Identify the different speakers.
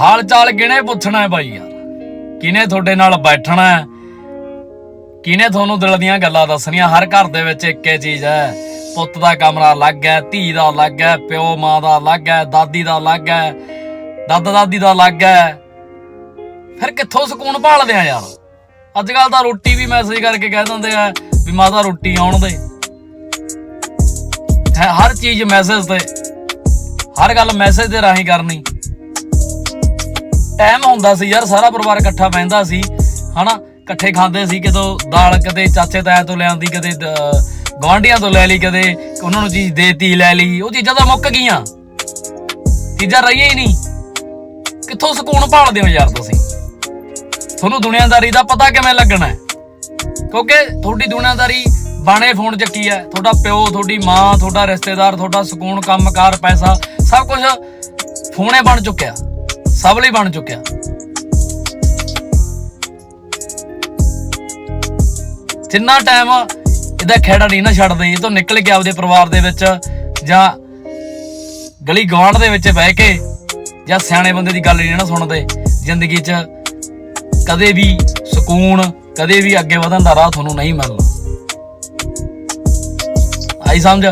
Speaker 1: ਹਾਲ ਚਾਲ ਕਿਨੇ ਪੁੱਛਣਾ ਹੈ ਬਾਈ ਯਾਰ? ਕਿਨੇ ਤੁਹਾਡੇ ਨਾਲ ਬੈਠਣਾ ਹੈ? ਕਿਨੇ ਤੁਹਾਨੂੰ ਦਿਲ ਦੀਆਂ ਗੱਲਾਂ ਦੱਸਣੀਆਂ? ਹਰ ਘਰ ਦੇ ਵਿੱਚ ਇੱਕੇ ਚੀਜ਼ ਹੈ। ਪੁੱਤ ਦਾ ਕਮਰਾ ਅਲੱਗ ਹੈ, ਧੀ ਦਾ ਅਲੱਗ ਹੈ, ਪਿਓ ਮਾਂ ਦਾ ਅਲੱਗ ਹੈ, ਦਾਦੀ ਦਾ ਅਲੱਗ ਹੈ, ਦਾਦਾ ਦਾਦੀ ਦਾ ਅਲੱਗ ਹੈ। ਫਿਰ ਕਿੱਥੋਂ ਸਕੂਨ ਭਾਲਦੇ ਆ ਯਾਰ? ਅੱਜ ਕੱਲ ਤਾਂ ਰੋਟੀ ਵੀ ਮੈਸੇਜ ਕਰਕੇ ਕਹਿ ਦਿੰਦੇ ਆ ਵੀ ਮਾਤਾ ਰੋਟੀ ਆਉਣ ਦੇ। ਹਰ ਚੀਜ਼ ਮੈਸੇਜ ਤੇ, ਹਰ ਗੱਲ ਮੈਸੇਜ ਦੇ ਰਾਹੀਂ ਕਰਨੀ। ਟਾਈਮ ਹੁੰਦਾ ਸੀ ਯਾਰ, ਸਾਰਾ ਪਰਿਵਾਰ ਇਕੱਠਾ ਬਹਿੰਦਾ ਸੀ, ਹਨਾ? ਇਕੱਠੇ ਖਾਂਦੇ ਸੀ, ਕਿਤੋਂ ਦਾਲ ਕਦੇ ਚਾਚੇ ਤਾਇਆ ਤੋਂ ਲਿਆਂਦੀ, ਕਦੇ ਗਵਾਂਢੀਆਂ ਤੋਂ ਲੈ ਲਈ, ਕਦੇ ਉਹਨਾਂ ਨੂੰ ਚੀਜ਼ ਦੇਤੀ, ਲੈ ਲਈ, ਉਹ ਚੀਜ਼ਾਂ ਤਾਂ ਮੁੱਕ ਗਈਆਂ। ਚੀਜ਼ਾਂ ਰਹੀਆਂ ਹੀ ਨਹੀਂ। ਕਿੱਥੋਂ ਸਕੂਨ ਭਾਲਦੇ ਹੋ ਯਾਰ ਤੁਸੀਂ? ਤੁਹਾਨੂੰ ਦੁਨੀਆਦਾਰੀ ਦਾ ਪਤਾ ਕਿਵੇਂ ਲੱਗਣਾ ਹੈ? ਕਿਉਂਕਿ ਤੁਹਾਡੀ ਦੁਨੀਆਦਾਰੀ ਬਾਣੇ ਫੋਨ ਚੱਕੀ ਹੈ। ਤੁਹਾਡਾ ਪਿਓ, ਤੁਹਾਡੀ ਮਾਂ, ਤੁਹਾਡਾ ਰਿਸ਼ਤੇਦਾਰ, ਤੁਹਾਡਾ ਸਕੂਨ, ਕੰਮਕਾਰ, ਪੈਸਾ, ਸਭ ਕੁਝ ਫੋਨੇ ਬਣ ਚੁੱਕਿਆ। ਸਭ ਲਈ ਬਣ ਚੁੱਕਿਆ। ਜਿੰਨਾ ਟਾਈਮ ਇਹਦਾ ਖੇੜਾ ਨਹੀਂ ਨਾ ਛੱਡਦੇ, ਇਹ ਤੋਂ ਨਿਕਲ ਕੇ ਆਪਦੇ ਪਰਿਵਾਰ ਦੇ ਵਿੱਚ ਜਾਂ ਗਲੀ ਗਵਾਂਢ ਦੇ ਵਿੱਚ ਬਹਿ ਕੇ ਜਾਂ ਸਿਆਣੇ ਬੰਦੇ ਦੀ ਗੱਲ ਨਹੀਂ ਨਾ ਸੁਣਦੇ, ਜ਼ਿੰਦਗੀ 'ਚ ਕਦੇ ਵੀ ਸਕੂਨ, ਕਦੇ ਵੀ ਅੱਗੇ ਵਧਣ ਦਾ ਰਾਹ ਤੁਹਾਨੂੰ ਨਹੀਂ ਮਿਲਣਾ ਆਈ ਸਮਝ?